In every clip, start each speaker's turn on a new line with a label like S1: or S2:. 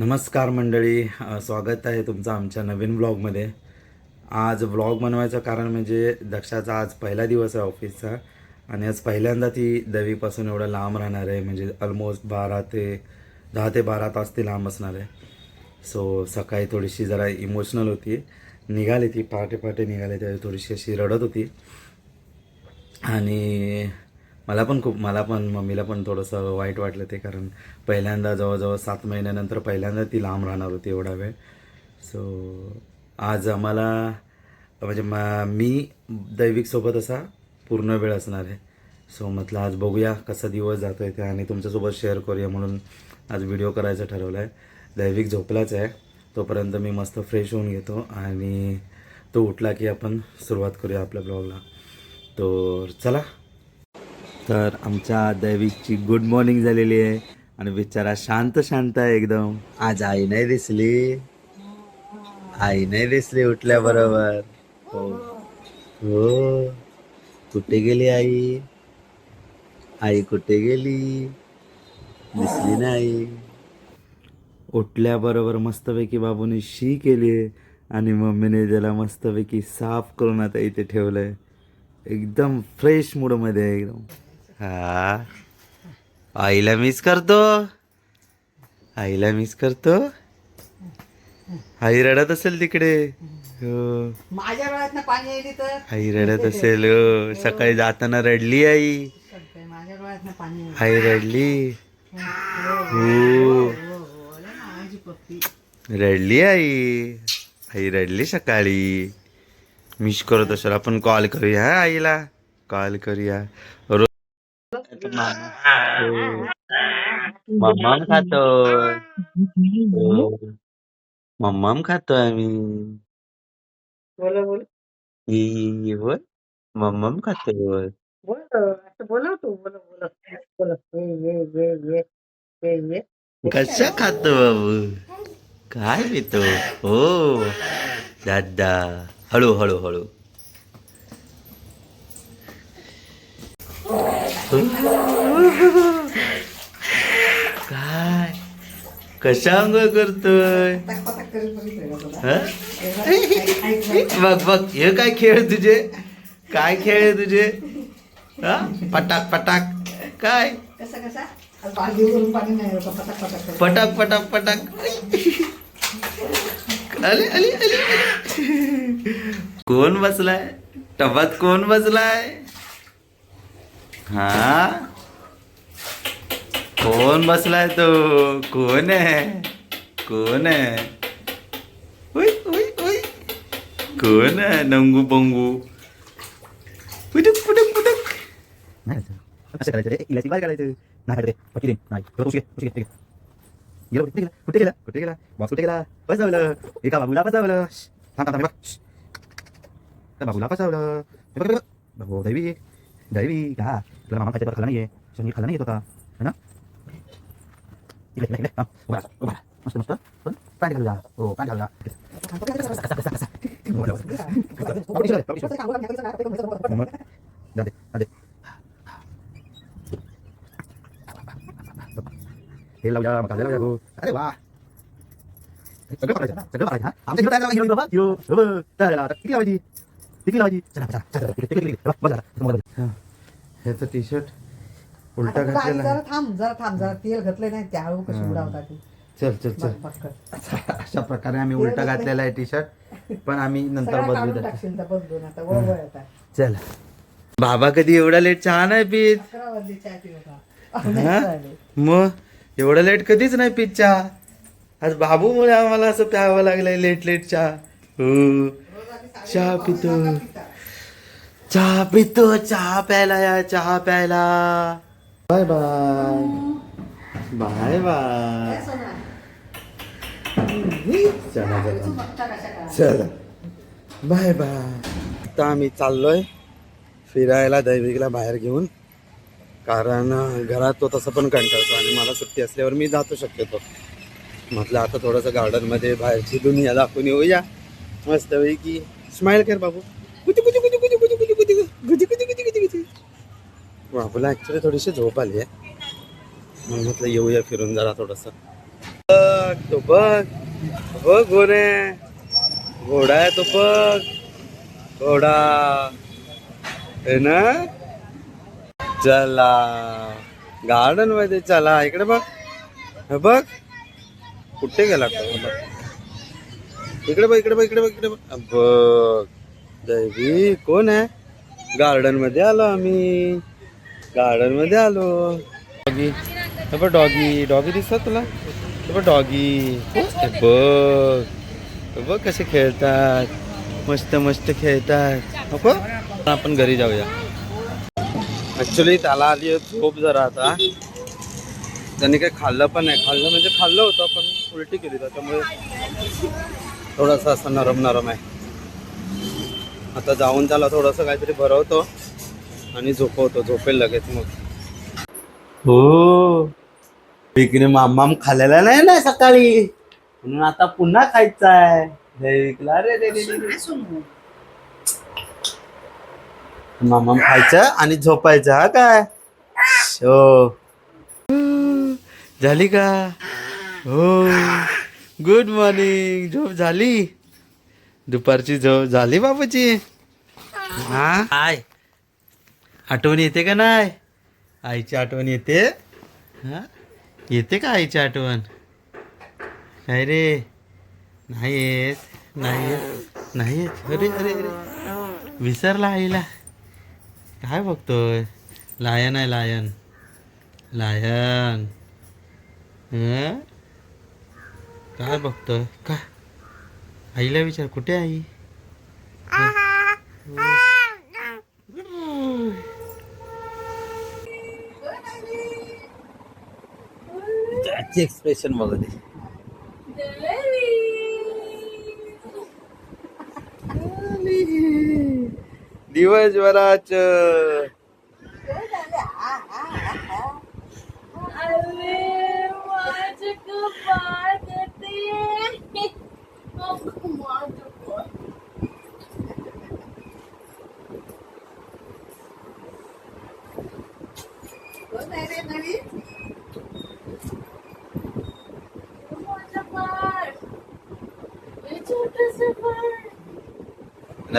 S1: नमस्कार मंडळी स्वागत आहे तुमचं आमच्या नवीन ब्लॉगमध्ये. आज ब्लॉग बनवायचं कारण म्हणजे दक्षाचा आज पहिला दिवस आहे ऑफिसचा आणि आज पहिल्यांदा ती दवीपासून एवढं लांब राहणार आहे. म्हणजे ऑलमोस्ट बारा ते दहा ते बारा तास ती लांब असणार आहे. सो सकाळी थोडीशी जरा इमोशनल होती. निघाली ती पहाटे पहाटे निघाली त्यावेळी थोडीशी अशी रडत होती. आणि मला पण खूप मला पण मम्मीला पण थोडंसं वाईट वाटलं ते कारण पहिल्यांदा जवळजवळ सात महिन्यानंतर पहिल्यांदा ती लांब राहणार होती एवढा वेळ. सो आज आम्हाला म्हणजे मा मी दैविकसोबत असा पूर्ण वेळ असणार आहे. सो म्हटलं आज बघूया कसा दिवस जातो आहे ते आणि तुमच्यासोबत शेअर करूया म्हणून आज व्हिडिओ करायचं ठरवलं आहे दैविक झोपलाच आहे तोपर्यंत मी मस्त फ्रेश होऊन घेतो आणि तो उठला की आपण सुरुवात करूया आपल्या ब्लॉगला तर चला तर आमच्या दैविकची गुड मॉर्निंग झालेली आहे. आणि बिचारा शांत शांत आहे एकदम. आज आई नाही दिसली. आई नाही दिसली उठल्याबरोबर. हो. हो. कुठे गेली आई? आई कुठे गेली? दिसली नाही. उठल्याबरोबर मस्तपैकी बाबूने शी केली आणि मम्मीने त्याला मस्तपैकी साफ करून आता इथे ठेवलंय. एकदम फ्रेश मूडमध्ये आहे एकदम. हा. आईला मिस करतो. आईला मिस करतो. आई रडत असेल तिकडे. हो.
S2: माझ्या वेळात ना पाणी येईल तर?
S1: आई रडत असेल हो. सकाळी जाताना रडली आई.
S2: माझ्या पाणी येईल
S1: आई रडली.
S2: हो.
S1: हो
S2: हो हो लय माझी पप्पी
S1: रडली आई. आई रडली सकाळी. मिस करत असेल. आपण कॉल करूया हा आईला. कॉल करूया. रो- मम्माम खातोय हो. मम्माम खातोय आम्ही
S2: बोला बोल
S1: ये ये ये बोल मम्माम खातोय
S2: बोल असं बोलव तू बोल बोल बोल ये ये ये ये ये ये
S1: कशा खातो बाबू काय पितो हो दादा हळू हळू हळू काय? कशा कशांग करतोय? बघ बघ हे काय खेळ तुझे? काय खेळ तुझे? हा? पटाक पटाक. काय?
S2: पटाक पटाक
S1: पटाक. अले अले अले. कोण बसलाय? टबात कोण बसलाय? हा? कोण बसलाय तो? कोण आहे? कोण आहे? कोण आहे? नंगू पंगू. पुटक पुटक पुटक
S3: असं करायचं रे इलाची बाहेर काढायचं नाही रे दे नाही कुठे गेला कुठे गेला कुठे गेला बॉस कुठे गेला एका बाबूला फसवलं. थांब थांब थांब त्या बाबूला फसवलं बाबू दैवी दैवी का kalau mama kasih tahu kalau ini so ini kalau ini itu ta mana ini ini ini ah ubah ubah mas mas tuh pan oh pan dia Hello ya, makasih ya, aku. Ada wah. Ada aja? Ada aja? Ambil kita lagi hero hero. Yo, coba. Tidak ada lagi. Tidak lagi. Cepat cepat. Cepat cepat. Cepat cepat. Cepat cepat.
S1: ह्याचं T shirt उलटा घातलेला
S2: जरा
S1: आहे.
S2: थांब जरा थांब जरा तेल घातले नाही त्या हळू कशी
S1: हा.
S2: उडावता ती.
S1: चल चल चल.
S2: बघ, पटकन.
S1: अशा प्रकारे आम्ही उलटा घातलेला आहे टी शर्ट पण आम्ही नंतर
S2: सगळं
S1: बदलू
S2: काढून
S1: त्यात
S2: टाकशील तर बदलून आता वळवळ आता.
S1: चल. बाबा कधी एवढा लेट चहा नाही पित?
S2: अकरा वाजले?
S1: हा? मग? एवढा लेट कधीच नाही पित चहा? आज बाबूमुळे आम्हाला असं प्यावं लागलंय लेट लेट चहा. हो. चहा पितो. चहा पितो चहा प्यायला या चहा प्यायला. Bye bye. Bye bye. चला चला. चला. Bye bye. आता आम्ही चाललोय फिरायला दैविकला बाहेर घेऊन. कारण घरात तो तसं पण कंटाळतो आणि मला सुट्टी असल्यावर मी जातो शक्यतो. म्हटलं आता थोडंसं गार्डनमध्ये बाहेरची दुनिया दाखवून येऊया. मस्तपैकी स्माईल कर बाबू. कुती कुती कुती कुती कुती. किती किती किती किती किती बाबूला ॲक्च्युली थोडीशी झोप आली आहे. म्हणून म्हटलं येऊया फिरून जरा थोडंसं. बघ तो बघ. बघ गोरे घोडा आहे तो बघ. घोडा. है ना? चला. गार्डनमध्ये चला. इकडे बघ. हे बघ. कुठे गेला तो? बघ. इकडे बघ इकडे बघ इकडे बघ इकडे बघ. बघ. दैवी कोण आहे? गार्डनमध्ये आलो आम्ही. गार्डनमध्ये आलो. डॉगी हे बघ डॉगी डॉगी दिसत तुला? हे बघ डॉगी बघ. बघ कसे खेळतात. मस्त मस्त खेळतात. नको? आपण घरी जाऊया. ॲक्च्युली त्याला आली खूप झोप जरा आता. त्याने काही खाल्लं पण नाही. खाल्लं म्हणजे खाल्लं होतं पण उलटी केली. त्याच्यामुळे थोडासा असं नरम नरम आहे. आता जाऊन त्याला थोडंसं काहीतरी भरवतो आणि झोपवतो झोपेल लगेच मग. हो. विकने मामाम खाल्लेला नाही ना सकाळी? म्हणून आता पुन्हा खायचा आहे विकला रे रे रे रे रे. मामाम खायचं आणि झोपायचं हा काय? हो. झाली का? हो. गुड मॉर्निंग झोप झाली? दुपारची झोप झाली बाबाची हा? आय आठवण येते का नाही? आईची आठवण येते. हा? येते का आईची आठवण? काय रे. नाही येत. नाही येत. नाही येत. अरे अरे अरे. विसरला आईला. काय बघतोय? लायन आहे लायन. लायन. हं? काय बघतोय? का आईला विचार कुठे आहे आई? त्याचे एक्सप्रेशन बघत आहे दिवसभराच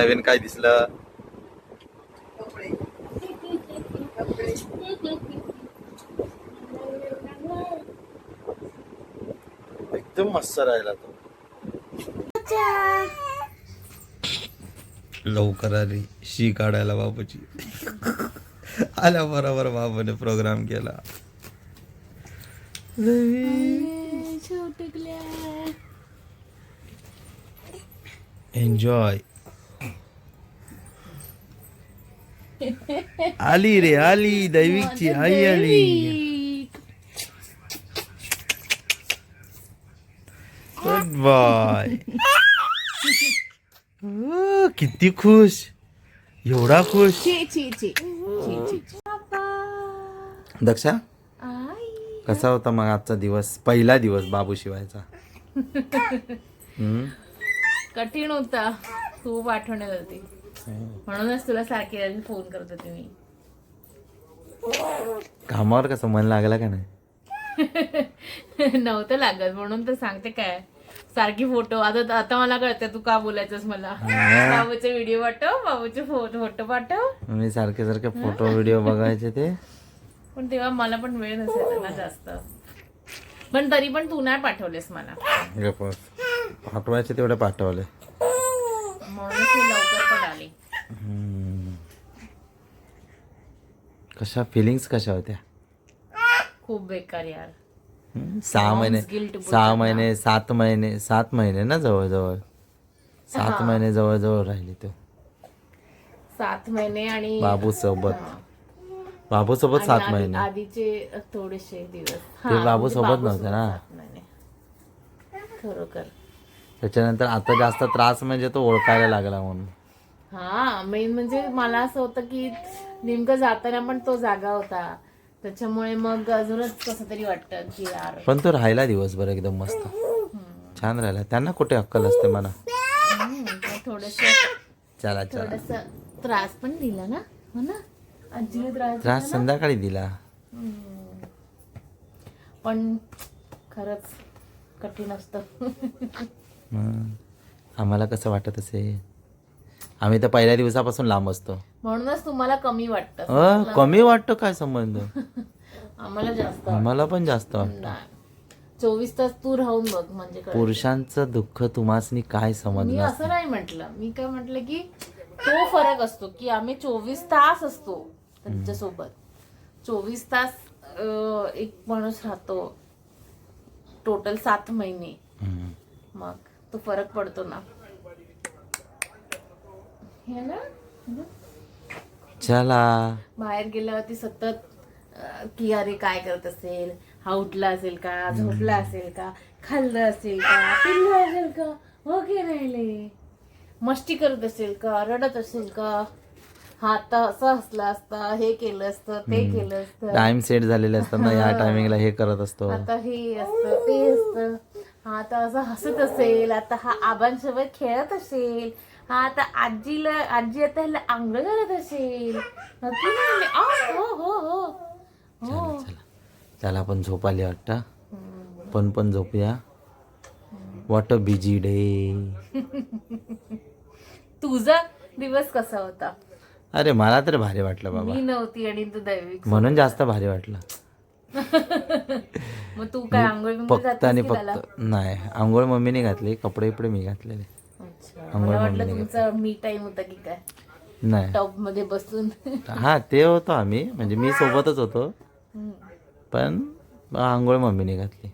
S1: नवीन काय दिसलं? एकदम मस्त राहिला तो. लवकर आली. शी काढायला बाबूची आल्या बरोबर बाबूने प्रोग्राम केला. एन्जॉय आली रे आली दैविकची आई आली गुड बाय किती खुश एवढा खुश दक्षा? कसा होता मग आजचा दिवस? पहिला दिवस बाबू शिवायचा?
S4: कठीण होता. खूप आठवण येत होती. म्हणूनच तुला सारखी फोन करत होते मी.
S1: कामावर कसं? मन लागलं का नाही?
S4: नव्हतं लागत म्हणून तर सांगते काय. सारखी फोटो आता आता मला कळतं तू का बोलायचंस मला. बाबूचे व्हिडिओ पाठव बाबूचे फोटो पाठव.
S1: मी सारखे सारखे फोटो व्हिडिओ बघायचे ते.
S4: पण तेव्हा मला पण वेळ नसायचा ना जास्त. पण तरी पण तू नाही पाठवलेस मला.
S1: पाठवायचे तेवढे पाठवले.
S4: म्हणूनच मी लवकर पण आली
S1: हम्म. कशा फिलिंग्स कशा होत्या?
S4: खूप बेकार यार.
S1: सहा महिने सहा. महिने सात महिने सात महिने ना जवळजवळ? सात महिने जवळजवळ राहिले तो.
S4: सात महिने आणि
S1: बाबू सोबत बाबू सोबत सात महिने.
S4: आधीचे थोडेसे दिवस.
S1: ते
S4: हा,
S1: बाबू
S4: म्हणजे
S1: सोबत नव्हते ना.
S4: खरोखर.
S1: त्याच्यानंतर आता जास्त त्रास म्हणजे तो ओळखायला लागला म्हणून.
S4: हा मेन म्हणजे मला असं होतं की नेमकं जाताना पण तो जागा होता. त्याच्यामुळे मग अजूनच कसं तरी वाटतं की यार.
S1: पण तो राहिला दिवसभर एकदम मस्त. छान राहिला. त्यांना कुठे अक्कल असते मला?
S4: थोडस
S1: चला चला.
S4: थोडस त्रास पण दिला ना? हो ना? आजीने त्रास
S1: त्रास संध्याकाळी दिला.
S4: पण खरंच कठीण असतं.
S1: आम्हाला कसं वाटत असेल? आम्ही तर पहिल्या दिवसापासून लांब असतो.
S4: म्हणूनच तुम्हाला कमी वाटतं.
S1: अ, कमी वाटतं काय संबंध?
S4: आम्हाला जास्त
S1: आम्हाला पण जास्त वाटतं.
S4: चोवीस तास तू राहून बघ म्हणजे कळेल.
S1: पुरुषांचं दुःख तुम्हासनी काय
S4: मी
S1: समजणार
S4: असं नाही म्हटलं. मी काय म्हटलं की तो फरक असतो की आम्ही चोवीस तास असतो त्यांच्यासोबत. चोवीस तास अं, एक माणूस राहतो. टोटल सात महिने. मग तो फरक पडतो ना. हे ना?
S1: चला.
S4: बाहेर गेल्यावरती सतत अं, की अरे काय करत असेल? हा उठला असेल का? झोपला असेल का? खाल्लं असेल का? पिल्लं असेल का? हो की राहिले मस्ती करत असेल का? रडत असेल का? हा आता असं हसला असता हे केलं असतं ते केलं असतं.
S1: टाइम सेट झालेले असतात ना या टायमिंगला हे करत असतो.
S4: आता हे असतं ते असतं. हा आता असं हसत असेल आता हा आबांसोबत खेळत असेल. हा आता आजीला आजी आता ह्याला आंघोळ घालत असेल. हो की नाही? आ, हो हो हो. हो.
S1: चला. चला आपण झोप आली वाटतं. पण पण झोपूया. वॉट अ बिजी डे
S4: तुझा दिवस कसा होता?
S1: अरे मला तर भारी वाटलं बाबा.
S4: मी नव्हती आणि तू दैविक
S1: म्हणून जास्त भारी वाटलं.
S4: मग तू काय आंघोळ बिंघोळ
S1: फक्त आणि
S4: की त्याला?
S1: फक्त नाही आंघोळ मम्मीने घातली कपडे इपडे मी घातलेले.
S4: मला वाटलं
S1: मम्मीने
S4: तुमचा मी टाइम होता की काय?
S1: नाही.
S4: टॉपमध्ये बसून.
S1: हा ते होतो आम्ही. म्हणजे मी सोबतच होतो. पण आंघोळ मम्मीने घातली.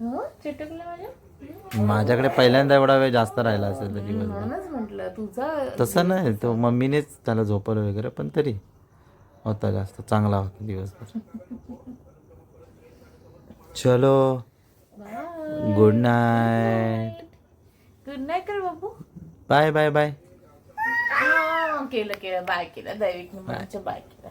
S4: हो?
S1: माझ्याकडे पहिल्यांदा एवढा वेळ जास्त राहिला असेल तर
S4: म्हटलं तुझा
S1: तसं नाही तो मम्मीनेच त्याला झोपवलं वगैरे पण तरी होता जास्त. चांगला होता दिवसभर. चलो. गुड नाईट
S4: गुड नाईट कर बाबू
S1: बाय बाय बाय
S4: केलं केलं. बाय केलं. दैविक बाय केलं.